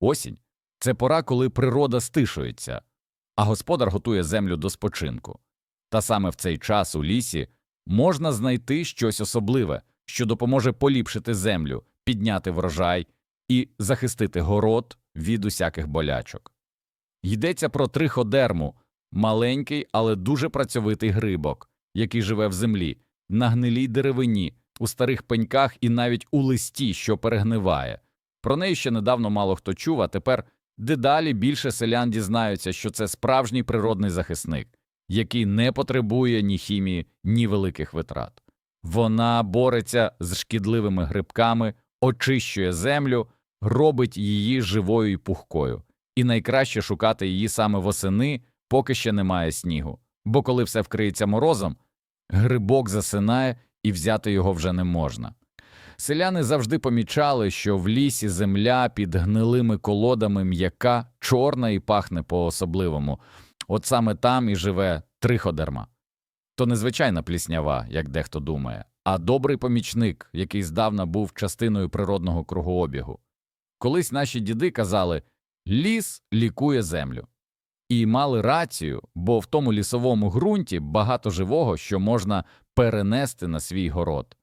Осінь це пора, коли природа стишується, а господар готує землю до спочинку. Та саме в цей час у лісі можна знайти щось особливе, що допоможе поліпшити землю, підняти врожай і захистити город від усяких болячок. Йдеться про триходерму маленький, але дуже працьовитий грибок, який живе в землі, на гнилій деревині, у старих пеньках і навіть у листі, що перегниває. Про неї ще недавно мало хто чув, а тепер дедалі більше селян дізнаються, що це справжній природний захисник, який не потребує ні хімії, ні великих витрат. Вона бореться з шкідливими грибками, очищує землю, робить її живою і пухкою. І найкраще шукати її саме восени, поки ще немає снігу. Бо коли все вкриється морозом, грибок засинає і взяти його вже не можна. Селяни завжди помічали, що в лісі земля під гнилими колодами м'яка, чорна і пахне по-особливому. От саме там і живе триходерма. То не звичайна пліснява, як дехто думає, а добрий помічник, який здавна був частиною природного кругообігу. Колись наші діди казали ліс лікує землю. І мали рацію, бо в тому лісовому ґрунті багато живого, що можна перенести на свій город.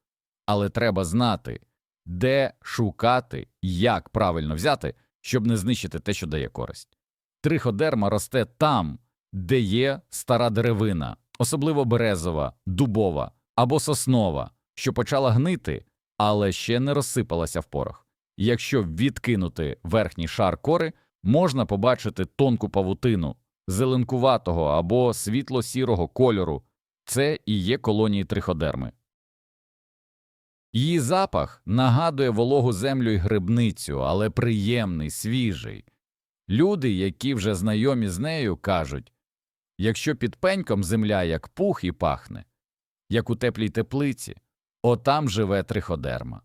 Але треба знати, де шукати, як правильно взяти, щоб не знищити те, що дає користь. Триходерма росте там, де є стара деревина, особливо березова, дубова або соснова, що почала гнити, але ще не розсипалася в порох. Якщо відкинути верхній шар кори, можна побачити тонку павутину, зеленкуватого або світло-сірого кольору. Це і є колонії триходерми. Її запах нагадує вологу землю й грибницю, але приємний, свіжий. Люди, які вже знайомі з нею, кажуть якщо під пеньком земля як пух і пахне, як у теплій теплиці, отам живе триходерма.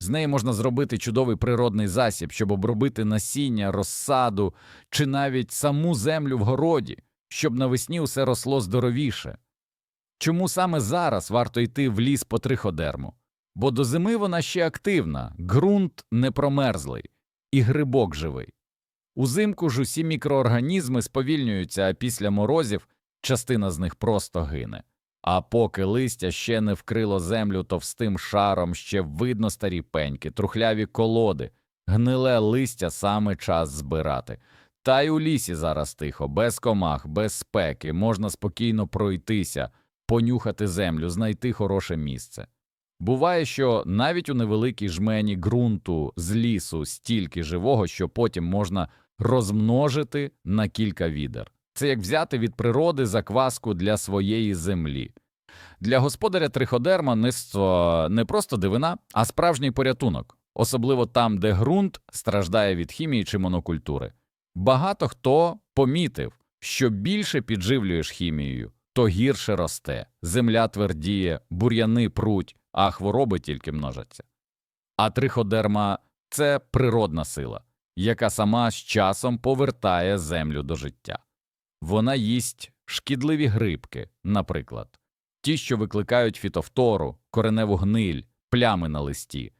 З неї можна зробити чудовий природний засіб, щоб обробити насіння, розсаду чи навіть саму землю в городі, щоб навесні усе росло здоровіше. Чому саме зараз варто йти в ліс по триходерму? Бо до зими вона ще активна, ґрунт не промерзлий, і грибок живий. Узимку ж усі мікроорганізми сповільнюються, а після морозів частина з них просто гине. А поки листя ще не вкрило землю товстим шаром, ще видно старі пеньки, трухляві колоди, гниле листя саме час збирати. Та й у лісі зараз тихо, без комах, без спеки, можна спокійно пройтися, понюхати землю, знайти хороше місце. Буває, що навіть у невеликій жмені ґрунту з лісу стільки живого, що потім можна розмножити на кілька відер. Це як взяти від природи закваску для своєї землі. Для господаря триходерма не, не просто дивина, а справжній порятунок, особливо там, де ґрунт страждає від хімії чи монокультури. Багато хто помітив, що більше підживлюєш хімією, то гірше росте, земля твердіє, бур'яни пруть, а хвороби тільки множаться. А триходерма це природна сила, яка сама з часом повертає землю до життя. Вона їсть шкідливі грибки, наприклад, ті, що викликають фітофтору, кореневу гниль, плями на листі,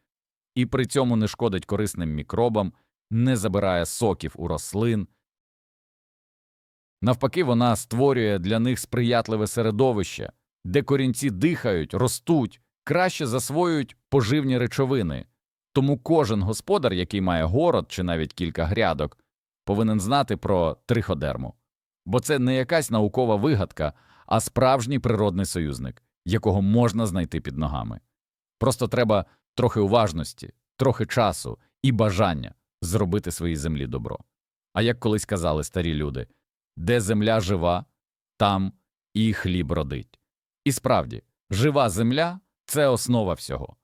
і при цьому не шкодить корисним мікробам, не забирає соків у рослин. Навпаки, вона створює для них сприятливе середовище, де корінці дихають, ростуть, краще засвоюють поживні речовини. Тому кожен господар, який має город чи навіть кілька грядок, повинен знати про триходерму. Бо це не якась наукова вигадка, а справжній природний союзник, якого можна знайти під ногами. Просто треба трохи уважності, трохи часу і бажання зробити своїй землі добро. А як колись казали старі люди, де земля жива, там і хліб родить. І справді, жива земля це основа всього,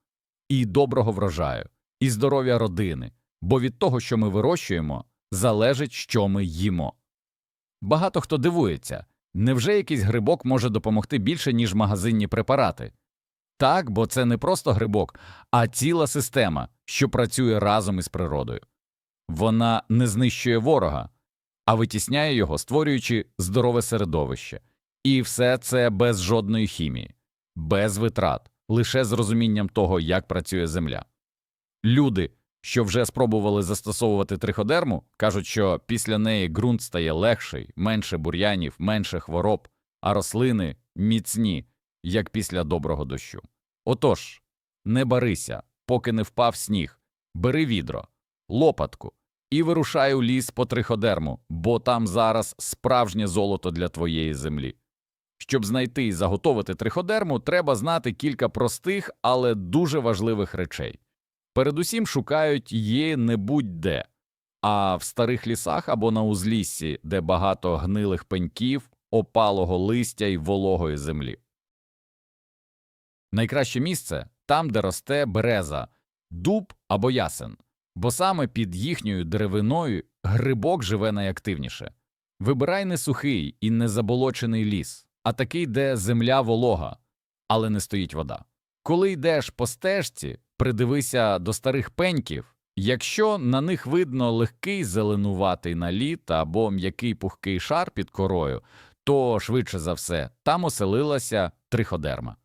і доброго врожаю, і здоров'я родини, бо від того, що ми вирощуємо, залежить, що ми їмо. Багато хто дивується, невже якийсь грибок може допомогти більше, ніж магазинні препарати? Так, бо це не просто грибок, а ціла система, що працює разом із природою. Вона не знищує ворога, а витісняє його, створюючи здорове середовище. І все це без жодної хімії, без витрат, лише з розумінням того, як працює земля. Люди, що вже спробували застосовувати триходерму, кажуть, що після неї ґрунт стає легший, менше бур'янів, менше хвороб, а рослини міцні, як після доброго дощу. Отож, не барися, поки не впав сніг, бери відро, лопатку і вирушай у ліс по триходерму, бо там зараз справжнє золото для твоєї землі. Щоб знайти і заготовити триходерму, треба знати кілька простих, але дуже важливих речей. Передусім шукають її не будь-де, а в старих лісах або на узліссі, де багато гнилих пеньків, опалого листя і вологої землі. Найкраще місце там, де росте береза, дуб або ясен, бо саме під їхньою деревиною грибок живе найактивніше. Вибирай не сухий і не заболочений ліс, а такий, де земля волога, але не стоїть вода. Коли йдеш по стежці, придивися до старих пеньків, якщо на них видно легкий зеленуватий наліт або м'який пухкий шар під корою, то швидше за все там оселилася триходерма.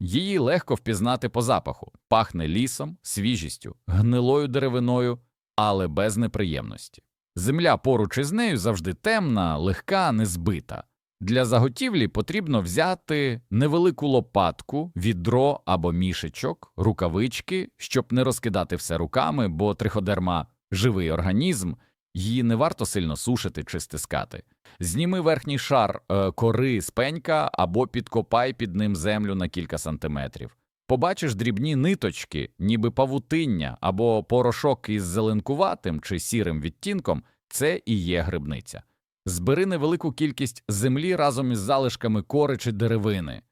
Її легко впізнати по запаху, пахне лісом, свіжістю, гнилою деревиною, але без неприємності. Земля поруч із нею завжди темна, легка, незбита. Для заготівлі потрібно взяти невелику лопатку, відро або мішечок, рукавички, щоб не розкидати все руками, бо триходерма живий організм, її не варто сильно сушити чи стискати. Зніми верхній шар е, кори з пенька або підкопай під ним землю на кілька сантиметрів. Побачиш дрібні ниточки, ніби павутиння або порошок із зеленкуватим чи сірим відтінком це і є грибниця. Збери невелику кількість землі разом із залишками кори чи деревини.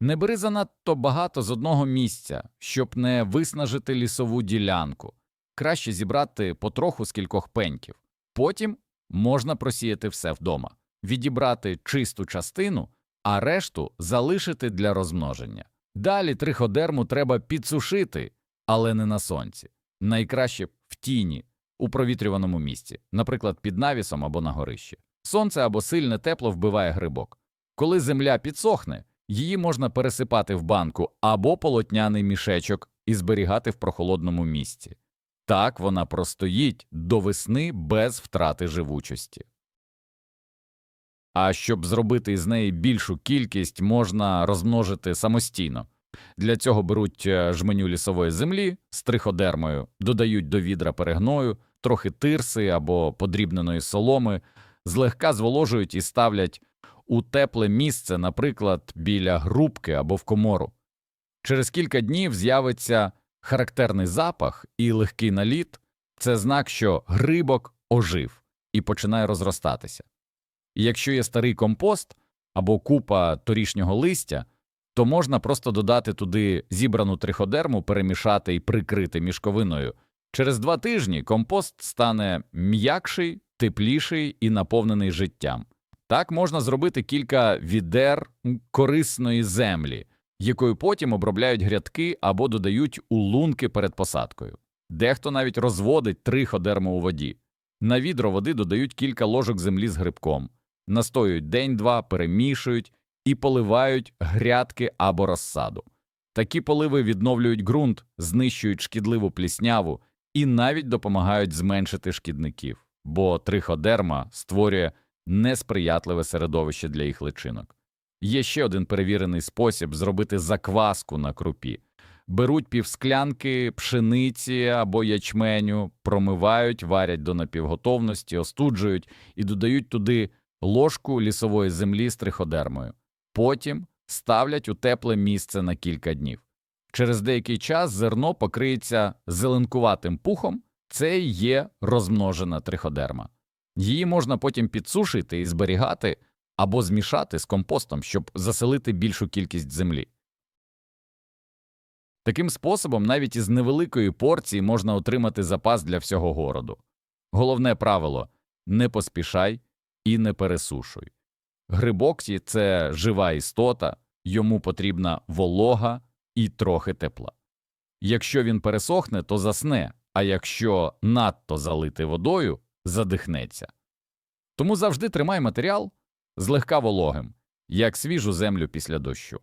Не бери занадто багато з одного місця, щоб не виснажити лісову ділянку. Краще зібрати потроху з кількох пеньків. Потім можна просіяти все вдома, відібрати чисту частину, а решту залишити для розмноження. Далі триходерму треба підсушити, але не на сонці. Найкраще в тіні, у провітрюваному місці, наприклад, під навісом або на горищі. Сонце або сильне тепло вбиває грибок. Коли земля підсохне, її можна пересипати в банку або полотняний мішечок і зберігати в прохолодному місці. Так вона простоїть до весни без втрати живучості. А щоб зробити із неї більшу кількість, можна розмножити самостійно. Для цього беруть е, жменю лісової землі з триходермою, додають до відра перегною, трохи тирси або подрібненої соломи, злегка зволожують і ставлять у тепле місце, наприклад, біля грубки або в комору. Через кілька днів з'явиться характерний запах і легкий наліт це знак, що грибок ожив і починає розростатися. І якщо є старий компост або купа торішнього листя, то можна просто додати туди зібрану триходерму, перемішати і прикрити мішковиною. Через два тижні компост стане м'якший, тепліший і наповнений життям. Так можна зробити кілька відер корисної землі, якою потім обробляють грядки або додають у лунки перед посадкою. Дехто навіть розводить триходерму у воді. На відро води додають кілька ложок землі з грибком, настоюють день-два, перемішують і поливають грядки або розсаду. Такі поливи відновлюють ґрунт, знищують шкідливу плісняву і навіть допомагають зменшити шкідників, бо триходерма створює несприятливе середовище для їх личинок. Є ще один перевірений спосіб зробити закваску на крупі. Беруть півсклянки пшениці або ячменю, промивають, варять до напівготовності, остуджують і додають туди ложку лісової землі з триходермою. Потім ставлять у тепле місце на кілька днів. Через деякий час зерно покриється зеленкуватим пухом, це є розмножена триходерма. Її можна потім підсушити і зберігати або змішати з компостом, щоб заселити більшу кількість землі. Таким способом навіть із невеликої порції можна отримати запас для всього городу. Головне правило не поспішай і не пересушуй. Грибок – це жива істота, йому потрібна волога і трохи тепла. Якщо він пересохне, то засне, а якщо надто залити водою, задихнеться. Тому завжди тримай матеріал злегка вологим, як свіжу землю після дощу.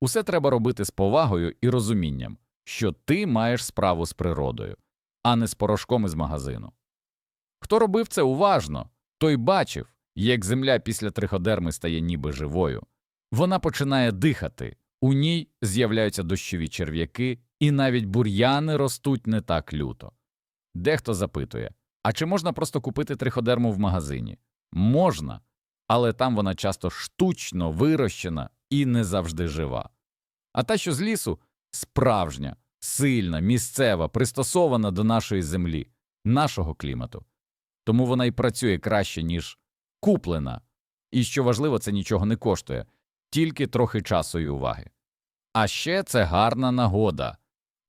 Усе треба робити з повагою і розумінням, що ти маєш справу з природою. а не з порошком із магазину. Хто робив це уважно, той бачив, як земля після триходерми стає ніби живою. Вона починає дихати, у ній з'являються дощові черв'яки, і навіть бур'яни ростуть не так люто. Дехто запитує, а чи можна просто купити триходерму в магазині? Можна, але там вона часто штучно вирощена і не завжди жива. А та, що з лісу, справжня, сильна, місцева, пристосована до нашої землі, нашого клімату. Тому вона й працює краще, ніж куплена. І що важливо, це нічого не коштує, тільки трохи часу і уваги. А ще це гарна нагода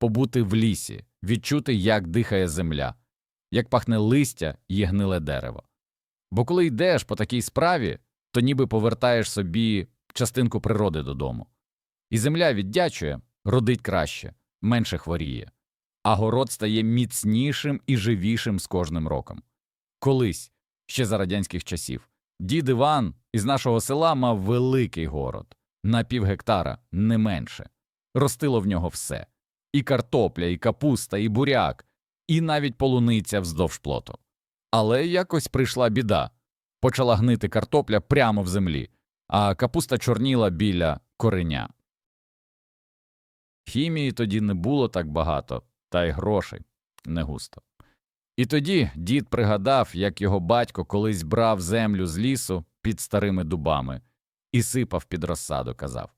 побути в лісі, відчути, як дихає земля, як пахне листя і гниле дерево. Бо коли йдеш по такій справі, то ніби повертаєш собі частинку природи додому. І земля віддячує, родить краще, менше хворіє, а город стає міцнішим і живішим з кожним роком. Колись, ще за радянських часів, дід Іван із нашого села мав великий город на півгектара, не менше. Ростило в нього все і картопля, і капуста, і буряк, і навіть полуниця вздовж плоту. Але якось прийшла біда почала гнити картопля прямо в землі, а капуста чорніла біля кореня. Хімії тоді не було так багато, та й грошей не густо. І тоді дід пригадав, як його батько колись брав землю з лісу під старими дубами і сипав під розсаду, казав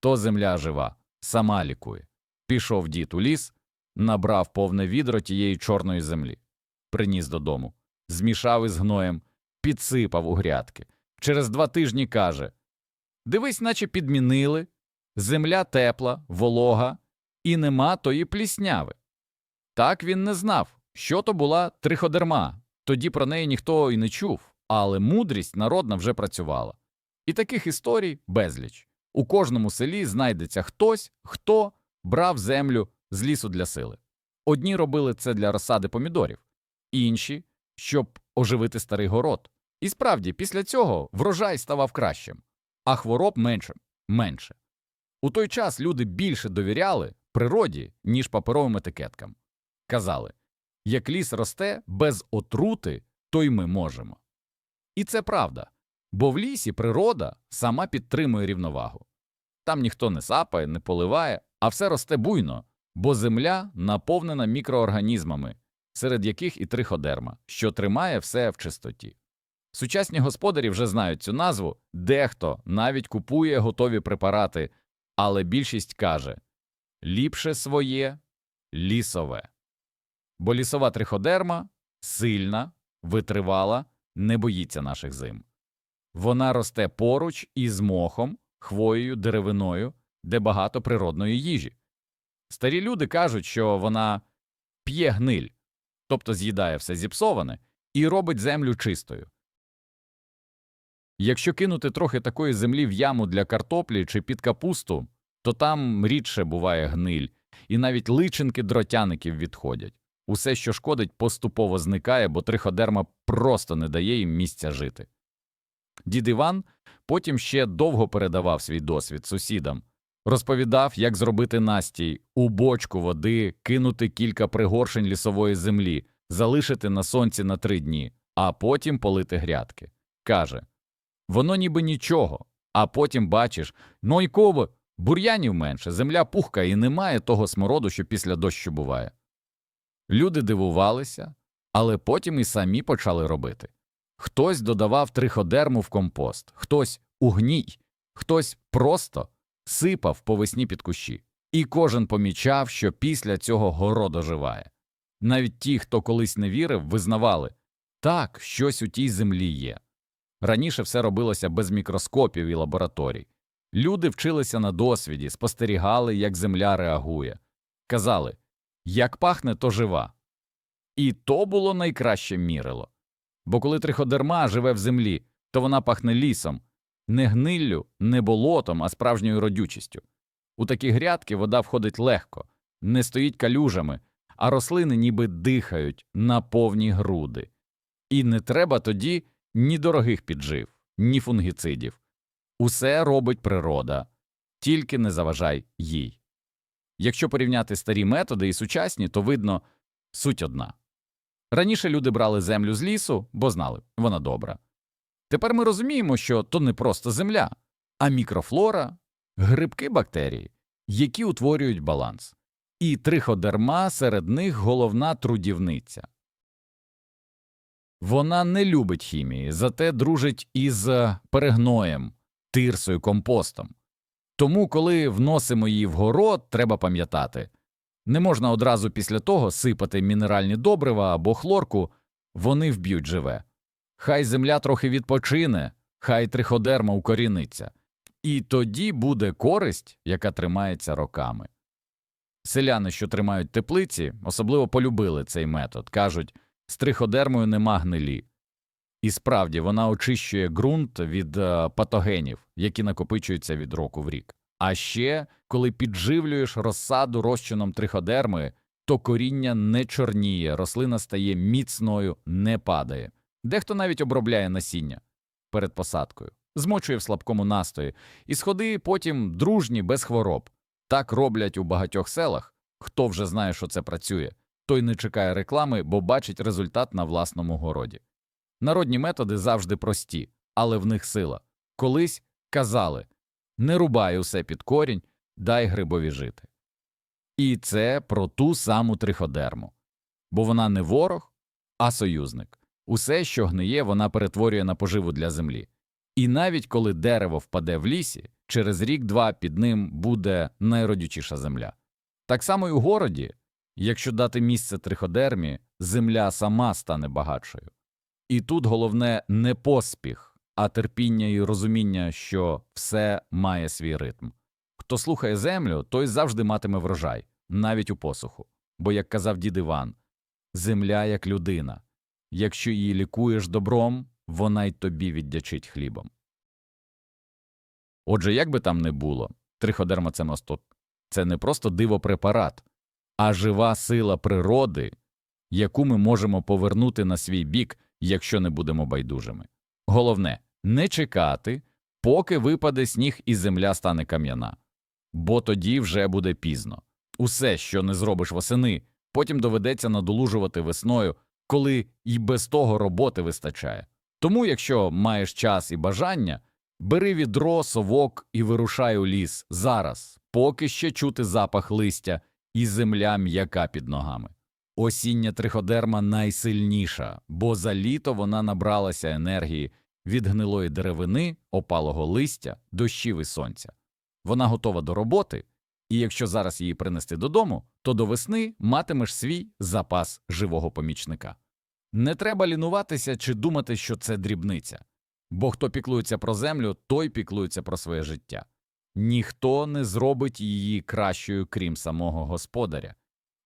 То земля жива, сама лікує. Пішов дід у ліс, набрав повне відро тієї чорної землі, приніс додому, змішав із гноєм, підсипав у грядки. Через два тижні каже Дивись, наче підмінили, земля тепла, волога, і нема тої плісняви. Так він не знав, що то була триходерма, тоді про неї ніхто і не чув, але мудрість народна вже працювала. І таких історій безліч. У кожному селі знайдеться хтось, хто брав землю з лісу для сили. Одні робили це для розсади помідорів, інші щоб оживити старий город. І справді, після цього врожай ставав кращим, а хвороб менше. менше. У той час люди більше довіряли природі, ніж паперовим етикеткам. Казали як ліс росте без отрути, то й ми можемо. І це правда, бо в лісі природа сама підтримує рівновагу. Там ніхто не сапає, не поливає, а все росте буйно, бо земля наповнена мікроорганізмами, серед яких і триходерма, що тримає все в чистоті. Сучасні господарі вже знають цю назву, дехто навіть купує готові препарати, але більшість каже ліпше своє лісове. Бо лісова триходерма сильна, витривала, не боїться наших зим. Вона росте поруч із мохом, хвоєю, деревиною, де багато природної їжі. Старі люди кажуть, що вона п'є гниль, тобто з'їдає все зіпсоване, і робить землю чистою. Якщо кинути трохи такої землі в яму для картоплі чи під капусту, то там рідше буває гниль, і навіть личинки дротяників відходять. Усе, що шкодить, поступово зникає, бо триходерма просто не дає їм місця жити. Дід Іван потім ще довго передавав свій досвід сусідам, розповідав, як зробити настій, у бочку води, кинути кілька пригоршень лісової землі, залишити на сонці на три дні, а потім полити грядки. Каже Воно ніби нічого, а потім бачиш ну й ково, бур'янів менше, земля пухка і немає того смороду, що після дощу буває. Люди дивувалися, але потім і самі почали робити. Хтось додавав триходерму в компост, хтось у гній, хтось просто сипав по весні під кущі, і кожен помічав, що після цього город оживає. Навіть ті, хто колись не вірив, визнавали так, щось у тій землі є. Раніше все робилося без мікроскопів і лабораторій. Люди вчилися на досвіді, спостерігали, як земля реагує, казали як пахне, то жива. І то було найкраще мірило. Бо коли триходерма живе в землі, то вона пахне лісом, не гниллю, не болотом, а справжньою родючістю. У такі грядки вода входить легко, не стоїть калюжами, а рослини ніби дихають на повні груди. І не треба тоді ні дорогих піджив, ні фунгіцидів. Усе робить природа, тільки не заважай їй. Якщо порівняти старі методи і сучасні, то видно, Суть одна. Раніше люди брали землю з лісу, бо знали, вона добра. Тепер ми розуміємо, що то не просто земля, а мікрофлора, грибки бактерії, які утворюють баланс. І триходерма серед них головна трудівниця. Вона не любить хімії, зате дружить із е, перегноєм, тирсою, компостом. Тому, коли вносимо її в город, треба пам'ятати не можна одразу після того сипати мінеральні добрива або хлорку, вони вб'ють живе. Хай земля трохи відпочине, хай триходерма укоріниться. І тоді буде користь, яка тримається роками. Селяни, що тримають теплиці, особливо полюбили цей метод, кажуть, з триходермою нема гнилі. І справді вона очищує ґрунт від е, патогенів, які накопичуються від року в рік. А ще, коли підживлюєш розсаду розчином триходерми, то коріння не чорніє, рослина стає міцною, не падає. Дехто навіть обробляє насіння перед посадкою, змочує в слабкому настої, і сходи потім дружні без хвороб. Так роблять у багатьох селах. Хто вже знає, що це працює, той не чекає реклами, бо бачить результат на власному городі. Народні методи завжди прості, але в них сила. Колись казали не рубай усе під корінь, дай грибові жити. І це про ту саму триходерму. Бо вона не ворог, а союзник. Усе, що гниє, вона перетворює на поживу для землі. І навіть коли дерево впаде в лісі, через рік-два під ним буде найродючіша земля. Так само й у городі, якщо дати місце триходермі, земля сама стане багатшою. І тут головне не поспіх, а терпіння і розуміння, що все має свій ритм. Хто слухає землю, той завжди матиме врожай, навіть у посуху. Бо, як казав дід Іван, земля як людина. Якщо її лікуєш добром, вона й тобі віддячить хлібом. Отже, як би там не було, триходермацемостот – це не просто дивопрепарат, а жива сила природи, яку ми можемо повернути на свій бік, якщо не будемо байдужими. Головне не чекати, поки випаде сніг і земля стане кам'яна, бо тоді вже буде пізно. Усе, що не зробиш восени, потім доведеться надолужувати весною, коли і без того роботи вистачає. Тому, якщо маєш час і бажання, бери відро, совок і вирушай у ліс зараз, поки ще чути запах листя і земля м'яка під ногами. Осіння триходерма найсильніша, бо за літо вона набралася енергії від гнилої деревини, опалого листя, дощів і сонця. Вона готова до роботи, і якщо зараз її принести додому, то до весни матимеш свій запас живого помічника. Не треба лінуватися чи думати, що це дрібниця, бо хто піклується про землю, той піклується про своє життя. Ніхто не зробить її кращою, крім самого господаря.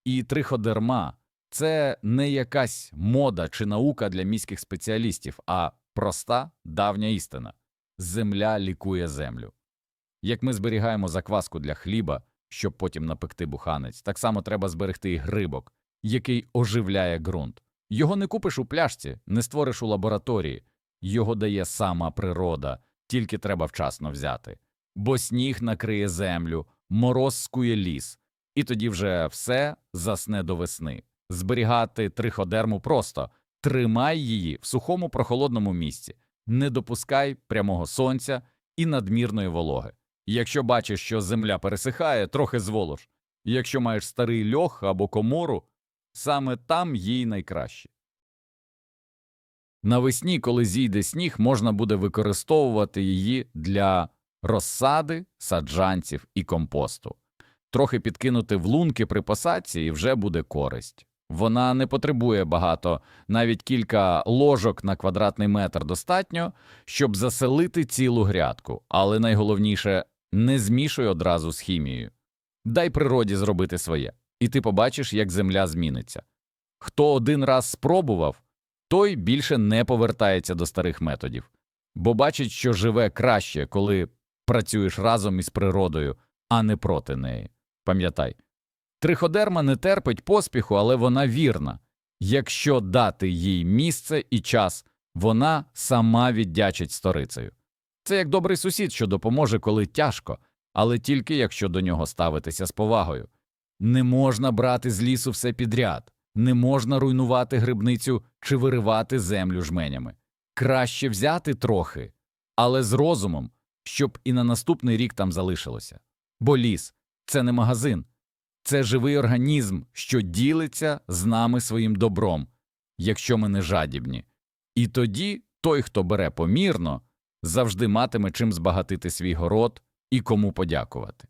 І триходерма це не якась мода чи наука для міських спеціалістів, а проста давня істина земля лікує землю. Як ми зберігаємо закваску для хліба, щоб потім напекти буханець, так само треба зберегти і грибок, який оживляє ґрунт. Його не купиш у пляшці, не створиш у лабораторії, його дає сама природа, тільки треба вчасно взяти. Бо сніг накриє землю, мороз скує ліс, і тоді вже все засне до весни. Зберігати триходерму просто тримай її в сухому прохолодному місці, не допускай прямого сонця і надмірної вологи. Якщо бачиш, що земля пересихає, трохи зволож. Якщо маєш старий льох або комору, саме там їй найкраще. Навесні, коли зійде сніг, можна буде використовувати її для розсади, саджанців і компосту. Трохи підкинути в лунки при посадці і вже буде користь. Вона не потребує багато, навіть кілька ложок на квадратний метр достатньо, щоб заселити цілу грядку, але найголовніше не змішуй одразу з хімією. Дай природі зробити своє, і ти побачиш, як земля зміниться. Хто один раз спробував, той більше не повертається до старих методів, бо бачить, що живе краще, коли працюєш разом із природою, а не проти неї. Пам'ятай. Триходерма не терпить поспіху, але вона вірна. Якщо дати їй місце і час, вона сама віддячить сторицею. Це як добрий сусід, що допоможе, коли тяжко, але тільки якщо до нього ставитися з повагою. Не можна брати з лісу все підряд, Не можна руйнувати грибницю чи виривати землю жменями. Краще взяти трохи, але з розумом, щоб і на наступний рік там залишилося. Бо ліс це не магазин, це живий організм, що ділиться з нами своїм добром, якщо ми не жадібні. І тоді той, хто бере помірно, завжди матиме чим збагатити свій город і кому подякувати.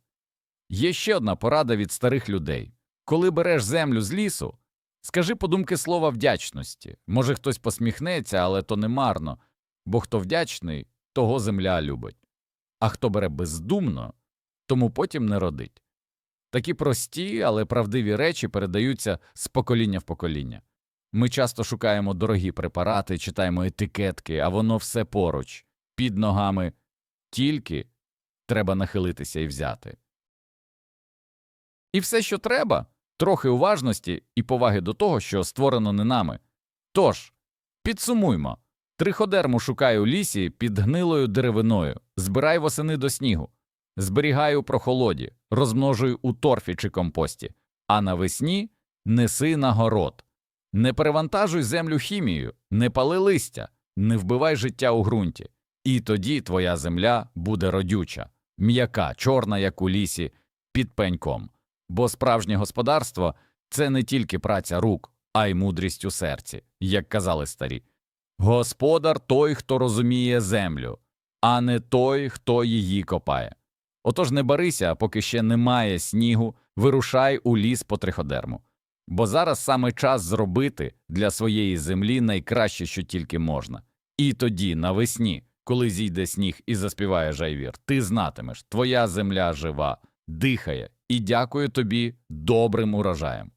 Є ще одна порада від старих людей коли береш землю з лісу, скажи подумки слова вдячності. Може, хтось посміхнеться, але то не марно, бо хто вдячний, того земля любить, а хто бере бездумно, тому потім не родить. Такі прості, але правдиві речі передаються з покоління в покоління. Ми часто шукаємо дорогі препарати, читаємо етикетки, а воно все поруч, під ногами, тільки треба нахилитися і взяти. І все, що треба, трохи уважності і поваги до того, що створено не нами. Тож, підсумуймо. Триходерму шукай у лісі під гнилою деревиною, збирай восени до снігу, зберігай у прохолоді, розмножуй у торфі чи компості, а навесні неси на город. Не перевантажуй землю хімією, не пали листя, не вбивай життя у ґрунті. І тоді твоя земля буде родюча, м'яка, чорна, як у лісі, під пеньком. Бо справжнє господарство це не тільки праця рук, а й мудрість у серці, як казали старі. Господар той, хто розуміє землю, а не той, хто її копає. Отож не барися, поки ще немає снігу, вирушай у ліс по триходерму. Бо зараз саме час зробити для своєї землі найкраще, що тільки можна. І тоді, навесні, коли зійде сніг і заспіває жайвір, ти знатимеш, твоя земля жива, дихає і дякую тобі добрим урожаєм.